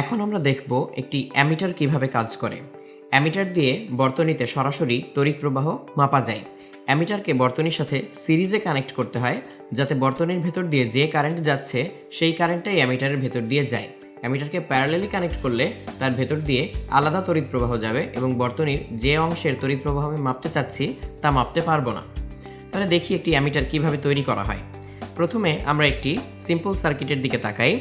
এখন আমরা দেখব একটি অ্যামিটার কীভাবে কাজ করে। অ্যামিটার দিয়ে বর্তনীতে সরাসরি তড়িৎ প্রবাহ মাপা যায়। অ্যামিটারকে বর্তনীর সাথে সিরিজে কানেক্ট করতে হয়, যাতে বর্তনীর ভেতর দিয়ে যে কারেন্ট যাচ্ছে, সেই কারেন্টটাই অ্যামিটারের ভেতর দিয়ে যায়। অ্যামিটারকে প্যারালেলি কানেক্ট করলে তার ভেতর দিয়ে আলাদা তড়িৎ প্রবাহ যাবে এবং বর্তনীর যে অংশের তড়িৎ প্রবাহ আমি মাপতে চাচ্ছি, তা মাপতে পারব না। তাহলে দেখি একটি অ্যামিটার কীভাবে তৈরি করা হয়। প্রথমে আমরা একটি সিম্পল সার্কিটের দিকে তাকাই।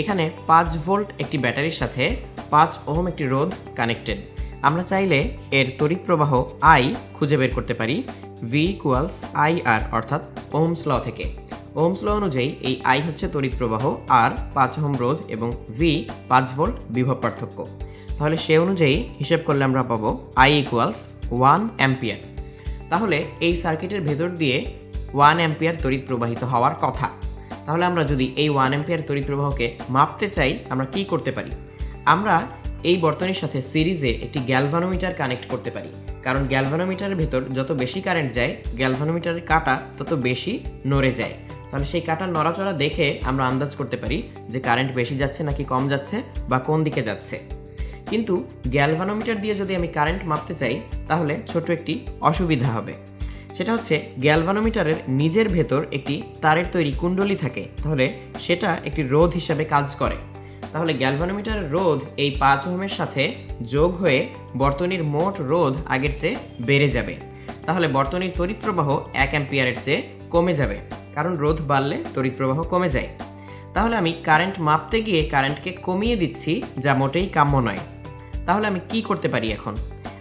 এখানে পাঁচ ভোল্ট একটি ব্যাটারির সাথে পাঁচ ওহম একটি রোধ কানেক্টেড। আমরা চাইলে এর তড়িৎ প্রবাহ আই খুঁজে বের করতে পারি ভি ইকুয়ালস আই আর অর্থাৎ ওহমস ল থেকে। ওহমস ল অনুযায়ী এই আই হচ্ছে তড়িৎ প্রবাহ আর পাঁচ ওহম রোধ এবং ভি পাঁচ ভোল্ট বিভব পার্থক্য। তাহলে সে অনুযায়ী হিসেব করলে আমরা পাবো আই ইকুয়ালস ওয়ান অ্যাম্পিয়ার তাহলে এই সার্কিটের ভেতর দিয়ে ওয়ান অ্যাম্পিয়ার তড়িৎ প্রবাহিত হওয়ার কথা। তাহলে আমরা যদি এই ওয়ান অ্যাম্পিয়ার তড়িৎ প্রবাহকে মাপতে চাই, আমরা কি করতে পারি? আমরা এই বর্তনীর সাথে সিরিজে একটি গ্যালভানোমিটার কানেক্ট করতে পারি। কারণ গ্যালভানোমিটারের ভেতর যত বেশি কারেন্ট যায় গ্যালভানোমিটারের কাটা তত বেশি নড়ে যায়। তাহলে সেই কাটার নড়াচড়া দেখে আমরা আন্দাজ করতে পারি যে কারেন্ট বেশি যাচ্ছে নাকি কম যাচ্ছে বা কোন দিকে যাচ্ছে। কিন্তু গ্যালভানোমিটার দিয়ে যদি আমি কারেন্ট মাপতে চাই, তাহলে ছোট একটি অসুবিধা হবে। সেটা হচ্ছে গ্যালভানোমিটারের নিজের ভেতর একটি তারের তৈরি কুণ্ডলি থাকে। তাহলে সেটা একটি রোধ হিসাবে কাজ করে। তাহলে গ্যালভানোমিটারের রোধ এই পাঁচ ওহমের সাথে যোগ হয়ে বর্তনীর মোট রোধ আগের চেয়ে বেড়ে যাবে। তাহলে বর্তনীর তড়িৎ প্রবাহ এক অ্যাম্পিয়ারের চেয়ে কমে যাবে। কারণ রোধ বাড়লে তড়িৎ প্রবাহ কমে যায়। তাহলে আমি কারেন্ট মাপতে গিয়ে কারেন্টকে কমিয়ে দিচ্ছি, যা মোটেই কাম্য নয়। তাহলে আমি কি করতে পারি এখন?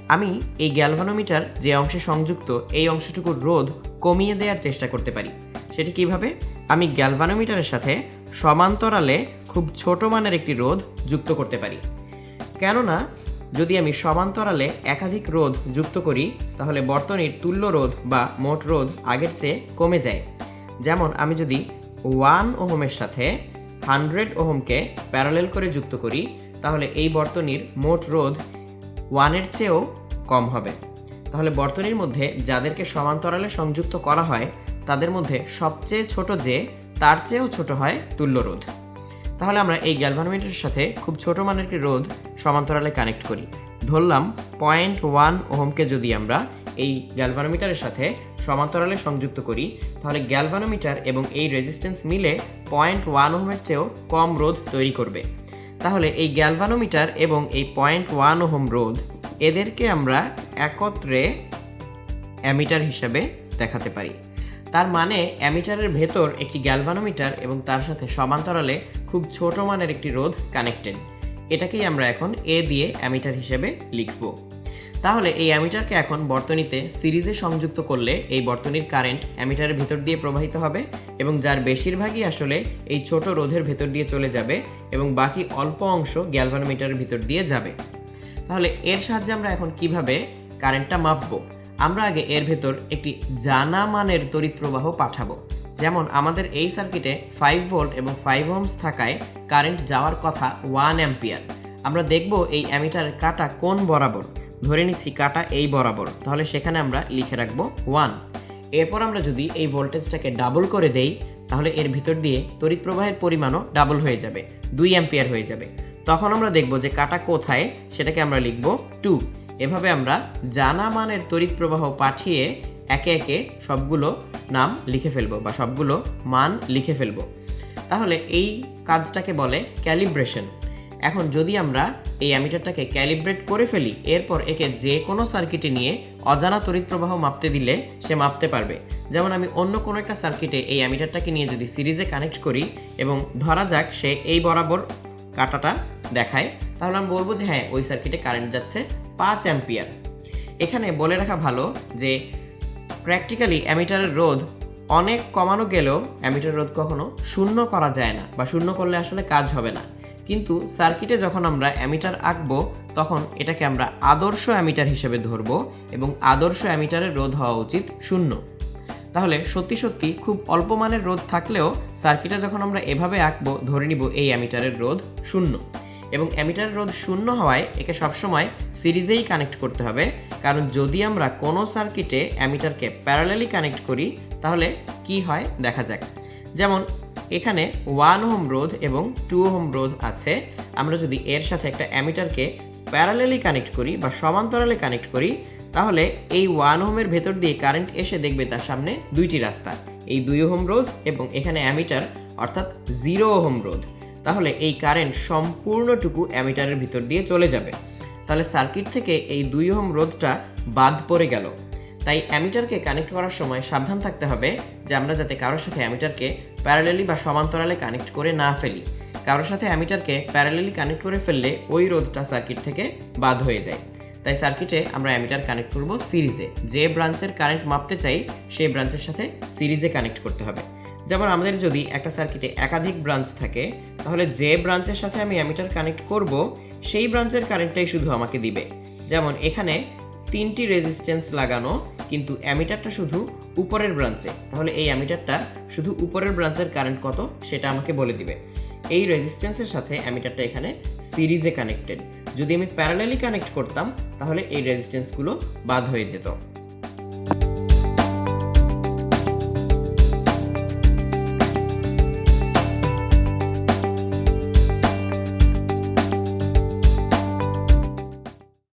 আমি এই গ্যালভানোমিটার যে অংশে সংযুক্ত এই অংশটুকুর রোধ কমিয়ে দেওয়ার চেষ্টা করতে পারি। সেটি কীভাবে? আমি গ্যালভানোমিটারের সাথে সমান্তরালে খুব ছোট মানের একটি রোধ যুক্ত করতে পারি। কেননা, যদি আমি সমান্তরালে একাধিক রোধ যুক্ত করি, তাহলে বর্তনীর তুল্য রোধ বা মোট রোধ আগের চেয়ে কমে যায়। যেমন, আমি যদি ওয়ান ওহমের সাথে হান্ড্রেড ওহমকে প্যারালেল করে যুক্ত করি, তাহলে এই বর্তনীর মোট রোধ ওয়ানের চেয়েও কম হবে। তাহলে বর্তনীর মধ্যে যাদেরকে সমান্তরালে সংযুক্ত করা হয়, তাদের মধ্যে সবচেয়ে ছোট যে, তার চেয়েও ছোট হয় তুল্য রোধ তাহলে আমরা এই গ্যালভানোমিটারের সাথে খুব ছোট মানের একটি রোধ সমান্তরালে কানেক্ট করি। ধরলাম পয়েন্ট ওয়ান ওহমকে যদি আমরা এই গ্যালভানোমিটারের সাথে সমান্তরালে সংযুক্ত করি, তাহলে গ্যালভানোমিটার এবং এই রেজিস্ট্যান্স মিলে পয়েন্ট ওয়ান ওহমের চেয়েও কম রোধ তৈরি করবে। তাহলে এই গ্যালভানোমিটার এবং এই পয়েন্ট ওয়ান ওহম রোধ এদেরকে আমরা একত্রে অ্যামিটার হিসাবে দেখাতে পারি। তার মানে অ্যামিটারের ভেতর একটি গ্যালভানোমিটার এবং তার সাথে সমান্তরালে খুব ছোট মানের একটি রোধ কানেক্টেড। এটাকেই আমরা এখন এ দিয়ে অ্যামিটার হিসেবে লিখব। তাহলে এই অ্যামিটারকে এখন বর্তনীতে সিরিজে সংযুক্ত করলে এই বর্তনীর কারেন্ট অ্যামিটারের ভেতর দিয়ে প্রবাহিত হবে এবং যার বেশিরভাগই আসলে এই ছোট রোধের ভেতর দিয়ে চলে যাবে এবং বাকি অল্প অংশ গ্যালভানোমিটারের ভিতর দিয়ে যাবে। তাহলে এর সাহায্যে আমরা এখন কীভাবে কারেন্টটা মাপবো? আমরা আগে এর ভেতর একটি জানা মানের তড়িৎ প্রবাহ পাঠাবো। যেমন আমাদের এই সার্কিটে ফাইভ ভোল্ট এবং ফাইভ ওহমস থাকায় কারেন্ট যাওয়ার কথা ওয়ান অ্যাম্পিয়ার আমরা দেখব এই অ্যামিটারের কাটা কোন বরাবর। ধরে নিচ্ছি কাটা এই বরাবর। তাহলে সেখানে আমরা লিখে রাখব ওয়ান এরপর আমরা যদি এই ভোল্টেজটাকে ডাবল করে দেই, তাহলে এর ভিতর দিয়ে তড়িৎ প্রবাহের পরিমাণও ডাবল হয়ে যাবে। দুই অ্যাম্পিয়ার হয়ে যাবে। তখন আমরা দেখব যে কাটা কোথায়, সেটাকে আমরা লিখব টু। এভাবে আমরা জানা মানের তড়িৎ প্রবাহ পাঠিয়ে একে একে সবগুলো নাম লিখে ফেলব বা সবগুলো মান লিখে ফেলব। তাহলে এই কাজটাকে বলে ক্যালিব্রেশন। এখন যদি আমরা এই অ্যামিটারটাকে ক্যালিব্রেট করে ফেলি, এরপর একে যে কোনো সার্কিটে নিয়ে অজানা তড়িৎ প্রবাহ মাপতে দিলে সে মাপতে পারবে। যেমন আমি অন্য কোনো একটা সার্কিটে এই অ্যামিটারটাকে নিয়ে যদি সিরিজে কানেক্ট করি এবং ধরা যাক সে এই বরাবর কাটাটা দেখায়, তাহলে আমি বলব যে হ্যাঁ ওই সার্কিটে কারেন্ট যাচ্ছে পাঁচ অ্যাম্পিয়ার। এখানে বলে রাখা ভালো যে প্র্যাকটিক্যালি অ্যামিটারের রোধ অনেক কমানো গেলেও অ্যামিটার রোধ কখনো শূন্য করা যায় না বা শূন্য করলে আসলে কাজ হবে না। কিন্তু সার্কিটে যখন আমরা অ্যামিটার আঁকবো, তখন এটাকে আমরা আদর্শ অ্যামিটার হিসেবে ধরবো এবং আদর্শ অ্যামিটারের রোধ হওয়া উচিত শূন্য। তাহলে সত্যি সত্যি খুব অল্প মানের রোধ থাকলেও সার্কিটে যখন আমরা এভাবে আঁকবো, ধরে নিব এই অ্যামিটারের রোধ শূন্য। এবং অ্যামিটারের রোধ শূন্য হওয়ায় একে সবসময় সিরিজেই কানেক্ট করতে হবে। কারণ যদি আমরা কোনো সার্কিটে অ্যামিটারকে প্যারালালি কানেক্ট করি, তাহলে কি হয়? দেখা যাক। যেমন এখানে ওয়ান হোম রোধ এবং টু হোম রোধ আছে। আমরা যদি এর সাথে একটা অ্যামিটারকে প্যারালেলি কানেক্ট করি বা সমান্তরালে কানেক্ট করি তাহলে এই ওয়ান ওহমের ভেতর দিয়ে কারেন্ট এসে দেখবে তার সামনে দুইটি রাস্তা। এই দুই ওহম রোধ এবং এখানে অ্যামিটার, অর্থাৎ জিরো ওহম রোধ। তাহলে এই কারেন্ট সম্পূর্ণটুকু অ্যামিটারের ভিতর দিয়ে চলে যাবে। তাহলে সার্কিট থেকে এই দুই ওহম রোধটা বাদ পড়ে গেল। তাই অ্যামিটারকে কানেক্ট করার সময় সাবধান থাকতে হবে যে আমরা যাতে কারোর সাথে অ্যামিটারকে প্যারালেলি বা সমান্তরালে কানেক্ট করে না ফেলি। কারোর সাথে অ্যামিটারকে প্যারালেলি কানেক্ট করে ফেললে ওই রোধটা সার্কিট থেকে বাদ হয়ে যায়। তাই সার্কিটে আমরা অ্যামিটার কানেক্ট করব সিরিজে। যে ব্রাঞ্চের কারেন্ট মাপতে চাই, সেই ব্রাঞ্চের সাথে সিরিজে কানেক্ট করতে হবে। যেমন আমাদের যদি একটা সার্কিটে একাধিক ব্রাঞ্চ থাকে, তাহলে যে ব্রাঞ্চের সাথে আমি অ্যামিটার কানেক্ট করব, সেই ব্রাঞ্চের কারেন্টটাই শুধু আমাকে দিবে। যেমন এখানে তিনটি রেজিস্ট্যান্স লাগানো, কিন্তু অ্যামিটারটা শুধু উপরের ব্রাঞ্চে। তাহলে এই অ্যামিটারটা শুধু উপরের ব্রাঞ্চের কারেন্ট কত, সেটা আমাকে বলে দিবে। এই রেজিস্ট্যান্সের সাথে অ্যামিটারটা এখানে সিরিজে কানেক্টেড। যদি আমি প্যারালালি কানেক্ট করতাম তাহলে এই রেজিস্ট্যান্সগুলো বাদ হয়ে যেত।